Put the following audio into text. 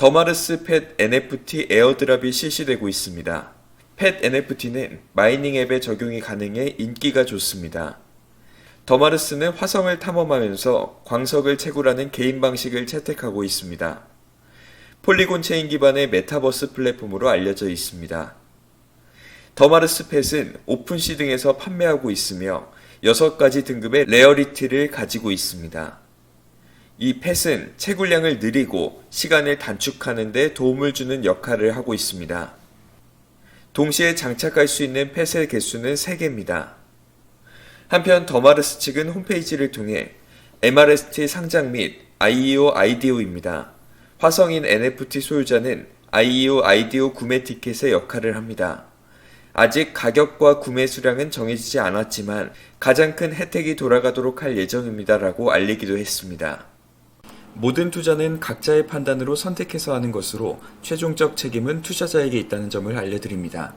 더마르스 펫 NFT 에어드랍이 실시되고 있습니다. 펫 NFT는 마이닝 앱에 적용이 가능해 인기가 좋습니다. 더마르스는 화성을 탐험하면서 광석을 채굴하는 개인 방식을 채택하고 있습니다. 폴리곤 체인 기반의 메타버스 플랫폼으로 알려져 있습니다. 더마르스 펫은 오픈시 등에서 판매하고 있으며 6가지 등급의 레어리티를 가지고 있습니다. 이 펫은 채굴량을 느리고 시간을 단축하는 데 도움을 주는 역할을 하고 있습니다. 동시에 장착할 수 있는 펫의 개수는 3개입니다. 한편 더마르스 측은 홈페이지를 통해 MRST 상장 및 IEO 아이디오입니다. 화성인 NFT 소유자는 IEO 아이디오 구매 티켓의 역할을 합니다. 아직 가격과 구매 수량은 정해지지 않았지만 가장 큰 혜택이 돌아가도록 할 예정입니다라고 알리기도 했습니다. 모든 투자는 각자의 판단으로 선택해서 하는 것으로 최종적 책임은 투자자에게 있다는 점을 알려드립니다.